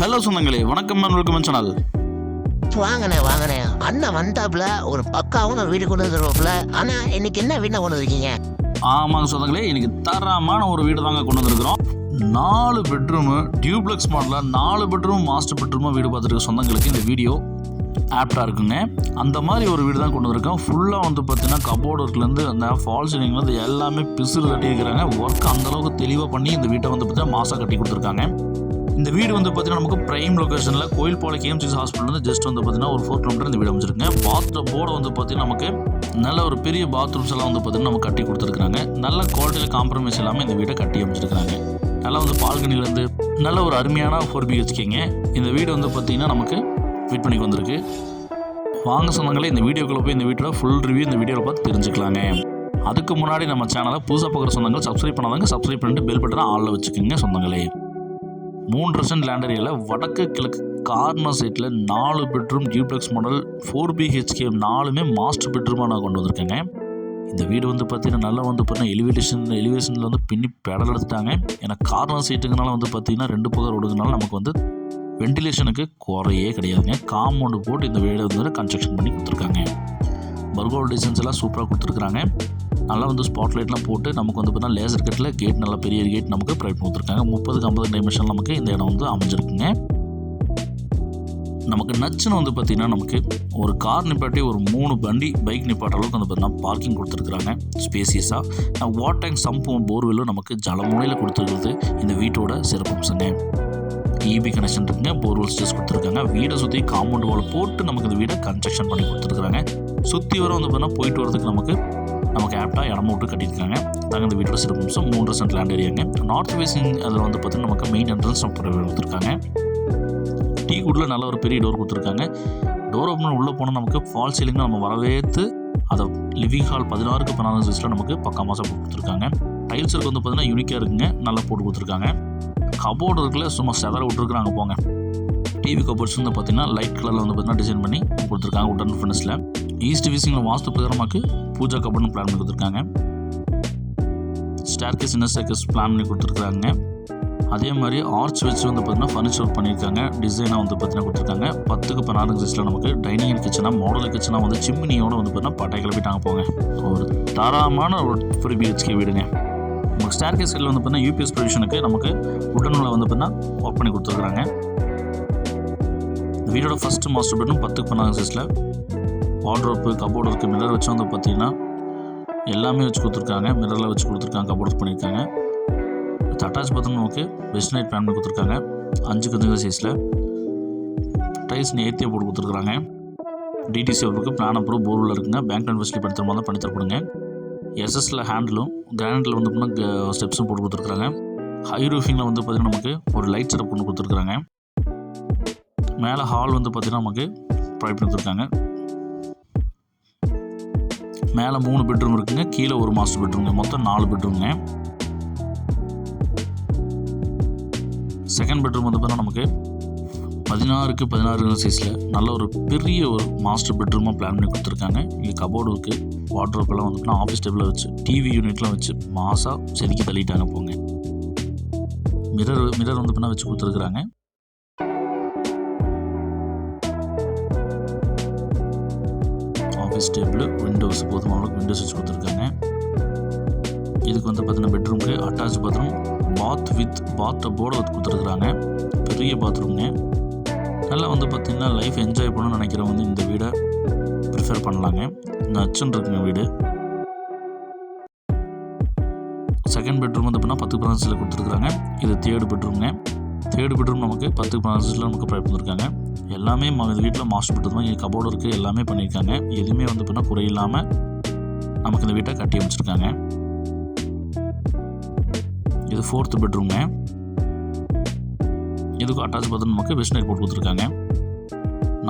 Hello சொந்தங்களே. வணக்கம் welcome channel வாங்கண்ணே வாங்கண்ணே அண்ணன் வந்தாப்புல ஒரு பக்காவும் வீடு கொண்டு வந்துருவாப்புல ஆனா இன்னைக்கு என்ன வீட்டை கொண்டு வந்திருக்கீங்க? ஆமாங்க சொந்தங்களே இன்னைக்கு தரமான ஒரு வீடு தாங்க கொண்டு வந்திருக்கிறோம். நாலு பெட்ரூமு டியூப்ளெக்ஸ் மாடலில் நாலு பெட்ரூம் மாஸ்டர் பெட்ரூமாக வீடு பார்த்துருக்க சொந்தங்களுக்கு இந்த வீடியோ ஆப்டாக இருக்குங்க. அந்த மாதிரி ஒரு வீடு தான் கொண்டு வந்திருக்கோம். ஃபுல்லாக வந்து பார்த்தீங்கன்னா கபோர்டு ஒர்க்லேருந்து அந்த ஃபால் சீலிங்லேருந்து எல்லாமே பிசுறு கட்டியிருக்கிறாங்க ஒர்க் அந்தளவுக்கு தெளிவாக பண்ணி இந்த வீட்டை வந்து பார்த்தீங்கன்னா மாசாக கட்டி கொடுத்துருக்காங்க. இந்த வீடு வந்து பார்த்தீங்கன்னா நமக்கு பிரைம் லொக்கேஷனில் கோயில் போல கேஎம்சி ஹாஸ்பிட்டல் வந்து ஜஸ்ட் வந்து பார்த்தீங்கன்னா ஒரு ஃபோர் கிலோமீட்டர் இந்த வீடு அமைச்சிருக்கேன் பாத்ரூம் போர்டு வந்து பார்த்தீங்கன்னா நமக்கு நல்ல ஒரு பெரிய பாத்ரூம்ஸ் எல்லாம் வந்து பார்த்தீங்கன்னா நம்ம கட்டி கொடுத்துருக்காங்க நல்ல குவாலிட்டியில் காம்ப்ரமைஸ் இல்லாமல் இந்த வீடை கட்டி அமைச்சிருக்காங்க நல்லா வந்து பால்கனிலேருந்து நல்ல ஒரு அருமையான ஃபோர் பிஹெச்கேங்க இந்த வீடு வந்து பார்த்தீங்கன்னா நமக்கு ஃபிட் பண்ணி வந்திருக்கு. வாங்க சொந்தங்களே இந்த வீடியோக்குள்ளே போய் இந்த வீட்டோட ஃபுல் ரிவ்யூ இந்த வீடியோவில் பார்த்து தெரிஞ்சுக்கலாங்க. அதுக்கு முன்னாடி நம்ம சேனலை புதுசாக பார்க்குற சொந்தங்கள் சப்ஸ்கிரைப் பண்ணாதாங்க சப்ஸ்கிரைப் பண்ணிட்டு பெல் பட்டனை ஆளில் வச்சுக்கோங்க சொந்தங்களே. மூன்று ரசன் லேண்ட் ஏரியாவில் வடக்கு கிழக்கு கார்னர் சைட்டில் நாலு bedroom duplex model four BHK நாலுமே மாஸ்டர் பெட்ரூமாக நான் கொண்டு வந்திருக்கேங்க. இந்த வீடு வந்து பார்த்தீங்கன்னா நல்லா வந்து பார்த்தீங்கன்னா எலிவேஷன் எலிவேஷனில் வந்து பின்னி பெடல் எடுத்துட்டாங்க. ஏன்னா கார்னர் சீட்டுங்கனால வந்து பார்த்தீங்கன்னா ரெண்டு பக்கம் ரோடுங்கனால நமக்கு வந்து வென்டிலேஷனுக்கு குறையே கிடையாதுங்க. காம்பவுண்டு போட்டு இந்த வீடு வந்து கன்ஸ்ட்ரக்ஷன் பண்ணி கொடுத்துருக்காங்க. பர்கோல் டிசைன்ஸ் எல்லாம் சூப்பராக கொடுத்துருக்குறாங்க. நல்லா வந்து ஸ்பாட் லைட்லாம் போட்டு நமக்கு வந்து பார்த்தீங்கன்னா லேசர் கட்டில் கேட் நல்லா பெரிய கேட் நமக்கு ப்ரொவைட் கொடுத்துருக்காங்க முப்பதுக்கு ஐம்பது டைமென்ஷன் நமக்கு இந்த இடம் வந்து அமைஞ்சிருக்குங்க. நமக்கு நச்சுன்னு வந்து பார்த்திங்கன்னா நமக்கு ஒரு கார் நிப்பாட்டி ஒரு மூணு வண்டி பைக் நிப்பாட்ட அளவுக்கு வந்து பார்த்திங்கன்னா பார்க்கிங் கொடுத்துருக்குறாங்க. ஸ்பேசியஸாக வாட் டேங்க் சம்பும் போர்வெல்லும் நமக்கு ஜலமுனையில் கொடுத்துருக்குறது. இந்த வீட்டோட சிறப்பம்சங்க இபி கனெக்ஷன் இருக்குங்க. போர்வெல் ஸ்டேஸ் கொடுத்துருக்காங்க. வீடை சுற்றி காம்பவுண்ட் வால் போட்டு நமக்கு இந்த வீடை கன்ஸ்ட்ரக்ஷன் பண்ணி கொடுத்துருக்குறாங்க. சுற்றி வர வந்து பார்த்தீங்கன்னா போயிட்டு வரதுக்கு நமக்கு நமக்கு விட்டு கட்டியிருக்காங்க. நாங்கள் இந்த வீட்டோட சிறப்பம்சம் மூன்று சென்ட் லேண்ட் ஏரியாங்க நார்த் ஃபேஸிங் அதில் வந்து பார்த்தீங்கன்னா நமக்கு மெயின் என்ட்ரன்ஸ் கொடுத்துருக்காங்க. டீ குட்டில் நல்ல ஒரு பெரிய டோர் கொடுத்துருக்காங்க. டோர் ஓப்பன் உள்ளே போனால் நமக்கு ஃபால் சீலிங் நம்ம வரவேற்று அதை லிவிங் ஹால் பதினாறுக்கு பதினாறு சைஸில் நமக்கு பக்கா மாதம் கொடுத்துருக்காங்க. டைல்ஸ் இருக்கு வந்து பார்த்தீங்கன்னா யூனிக்காக இருக்குங்க. நல்லா போட்டு கொடுத்துருக்காங்க. கபோர்டு இருக்குல்ல சும்மா செதற விட்டுருக்குறாங்க போங்க. டிவி கபோர்ட்ஸ் வந்து பார்த்தீங்கன்னா லைட் கலரில் வந்து பார்த்திங்கன்னா டிசைன் பண்ணி கொடுத்துருக்காங்க உடன் ஃபினிஷில் ஈஸ்ட் ஃபீஸிங்கில் வாஸ்து பிரகாரமாக்கு பூஜா கபோர்ட்னு பிளான் பண்ணி கொடுத்துருக்காங்க ஸ்டார்கேஸ் இன்னர் ஸ்டார்கேஸ் பிளான் பண்ணி கொடுத்துருக்காங்க. அதே மாதிரி ஆர்ச் வச்சு வந்து பார்த்திங்கன்னா ஃபர்னிச்சர் பண்ணியிருக்காங்க டிசைனாக வந்து பார்த்தீங்கன்னா கொடுத்துருக்காங்க. பத்துக்கு பதினாறு சைஸில் நமக்கு டைனிங் கிச்சனாக மாடல் கிச்சனாக வந்து சிம்மினியோட வந்து பார்த்தீங்கன்னா பட்டை கிளப்பிட்டாங்க போங்க. ஒரு தரமான ஒரு ஃப்ரீ பிஹெச்கே வீடுங்க. நமக்கு ஸ்டார்கேஸ் கேஸ்களில் வந்து பார்த்தீங்கன்னா யூபிஎஸ் ப்ரொவிஷனுக்கு நமக்கு உடனில் வந்து பார்த்தீங்கன்னா ஒர்க் பண்ணி கொடுத்துருக்குறாங்க வீடோட ஃபஸ்ட்டு மாஸ்டர் பெட்ரூம் பத்துக்கு பதினாறு சைஸில் வார்ட்ரோப்பு கபோர்டு இருக்குது மிரர் வச்சு வந்து பார்த்தீங்கன்னா எல்லாமே வச்சு கொடுத்துருக்காங்க. மிரரில் வச்சு கொடுத்துருக்காங்க கபோர்ட் பண்ணியிருக்காங்க. அட்டாச் பாத்ரூம் நமக்கு வெஸ்ட் நைட் பிளான் பண்ணி கொடுத்துருக்காங்க. அஞ்சு கஞ்சுங்க சைஸில் டைல்ஸ் நேர்த்தியாக போட்டு கொடுத்துருக்குறாங்க. டிடிசி அவருக்கு பிளான் அப்புறம் போர்வில் இருக்குங்க. பேங்க் அண்ட் ஃபெசிலிட்டி பண்ணி தருமா பண்ணி தரப்படுங்க. எஸ்எஸ்ல ஹேண்டிலும் கிரானைட்டில் வந்து பார்த்தீங்கன்னா ஸ்டெப்ஸும் போட்டு கொடுத்துருக்குறாங்க. ஹை ரூஃபிங்கில் வந்து பார்த்திங்கன்னா நமக்கு ஒரு லைட் செட்டப் கொண்டு கொடுத்துருக்குறாங்க. மேலே ஹால் வந்து பார்த்திங்கன்னா நமக்கு ப்ரொவைட் பண்ணி கொடுத்துருக்காங்க. மேலே மூணு பெட்ரூம் இருக்குங்க கீழே ஒரு மாஸ்டர் பெட்ரூம்ங்க மொத்தம் நாலு பெட்ரூம்ங்க செகண்ட் பெட்ரூம் வந்து பார்த்தீங்கன்னா நமக்கு பதினாறுக்கு பதினாறு சைஸில் நல்ல ஒரு பெரிய ஒரு மாஸ்டர் பெட்ரூமாக பிளான் பண்ணி கொடுத்துருக்காங்க. இங்கே கபோர்டு இருக்குது வாட்ரோப்பெல்லாம் வந்துட்டுனா வந்து ஆஃபீஸ் டேபிளில் வச்சு டிவி யூனிட்லாம் வச்சு மாசாக செதுக்கி தள்ளிட்டாங்க போங்க. மிரர் மிரர் வந்து பண்ணால் வச்சு கொடுத்துருக்குறாங்க. ஆஃபீஸ் டேபிள் விண்டோஸ் போதுமான விண்டோஸ் வச்சு கொடுத்துருக்காங்க. இதுக்கு வந்து பார்த்தீங்கன்னா பெட்ரூம்க்கு attach bathroom bath with bath டப்போட வந்து கொடுத்துருக்குறாங்க. பெரிய பாத்ரூம்ங்க நல்லா வந்து பார்த்திங்கன்னா லைஃப் என்ஜாய் பண்ணணும்னு நினைக்கிறவங்க வந்து இந்த வீடை ப்ரிஃபர் பண்ணலாங்க. நச்சுன்னு இருக்குங்க வீடு. செகண்ட் பெட்ரூம் வந்து அப்படின்னா பத்து பிரான்ஸில் கொடுத்துருக்குறாங்க. இது தேர்டு பெட்ரூம்ங்க தேர்டு பெட்ரூம் நமக்கு பத்து பிரான்ஸில் நமக்கு ப்ரொவைட் பண்ணியிருக்காங்க எல்லாமே இந்த வீட்டில் மாஸ்டர் பெட்ரூம் இங்கே கபோர்டு இருக்குது எல்லாமே பண்ணியிருக்காங்க எதுவுமே வந்து பார்த்தீங்கன்னா குறையில்லாமல் நமக்கு இந்த வீட்டை கட்டி அமைச்சிருக்காங்க. இது ஃபோர்த்து பெட்ரூம்ங்க இதுக்கும் அட்டாச் பாத்ரூம் நமக்கு வெஸ்ட் நைட் போட்டு கொடுத்துருக்காங்க.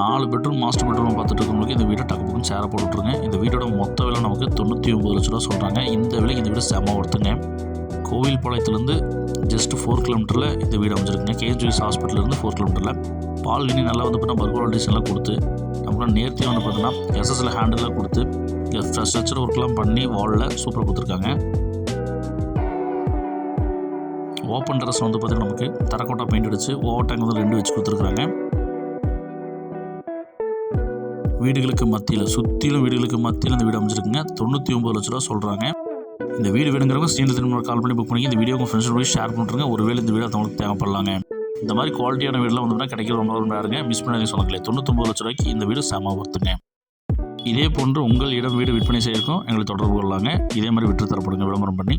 நாலு பெட்ரூம் மாஸ்டர் பெட்ரூம் பார்த்துட்டு இருக்கவங்களுக்கு இந்த வீட்டை டக்கு பக்கம் சேர போட்டு இந்த வீட்டோட மொத்த விலை நமக்கு தொண்ணூற்றி ஒம்பது லட்ச ரூபா சொல்கிறாங்க இந்த விலை இந்த வீடு செம ஒருத்துங்க கோவில் பாளையத்துலேருந்து ஜஸ்ட் ஃபோர் கிலோமீட்டரில் இந்த வீடு அமைஞ்சிருக்குங்க. கேஜிஎஸ் ஹாஸ்பிட்டல்லேருந்து ஃபோர் கிலோமீட்டரில் பால்கனி நல்லா வந்து பார்த்தீங்கன்னா பர்கோல் டிசைன்லாம் கொடுத்து நமக்கு நேர்த்தியாக வந்து பார்த்தீங்கன்னா எஸ்எஸ்எல் ஹேண்டெல்லாம் கொடுத்து ஸ்ட்ரக்சர் ஒர்க்லாம் பண்ணி வாலில் சூப்பராக கொடுத்துருக்காங்க. ஓப்பன் டெரஸ் வந்து பார்த்தீங்கன்னா நமக்கு தரக்கோட்டா பெயிண்ட் அடிச்சு ஓவர் டேங்க் வந்து ரெண்டு வச்சு கொடுத்துருக்குறாங்க. வீடுகளுக்கு மத்தியில் சுற்றிலும் வீடுகளுக்கு மத்தியில் இந்த வீடு அமைச்சிருக்குங்க தொண்ணூற்றி ஒம்பது லட்ச ரூபா சொல்கிறாங்க இந்த வீடு வேணுங்கிறவங்க ஸ்ரீநிதி திரும்ப கால் பண்ணி புக் பண்ணி இந்த வீடியோ உங்கள் ஃப்ரெண்ட்ஸ் போய் ஷேர் பண்ணுறங்க ஒருவேளை இந்த வீடு அவங்களுக்கு தேவைப்படலாங்க. இந்த மாதிரி குவாலிட்டியான வீடுலாம் வந்தோம்னா கிடைக்கிற ரொம்ப ரொம்ப மிஸ் பண்ணி சொன்னாங்களே தொண்ணூத்தொம்பது லட்ச ரூபாய்க்கு இந்த வீடு செம ஒர்த்துங்க இதே போன்று உங்கள் இடம் வீடு விற்பனை செய்யறக்கும் எங்களை தொடர்பு கொள்ளாங்க இதே மாதிரி விற்று தரப்படுங்க விளம்பரம் பண்ணி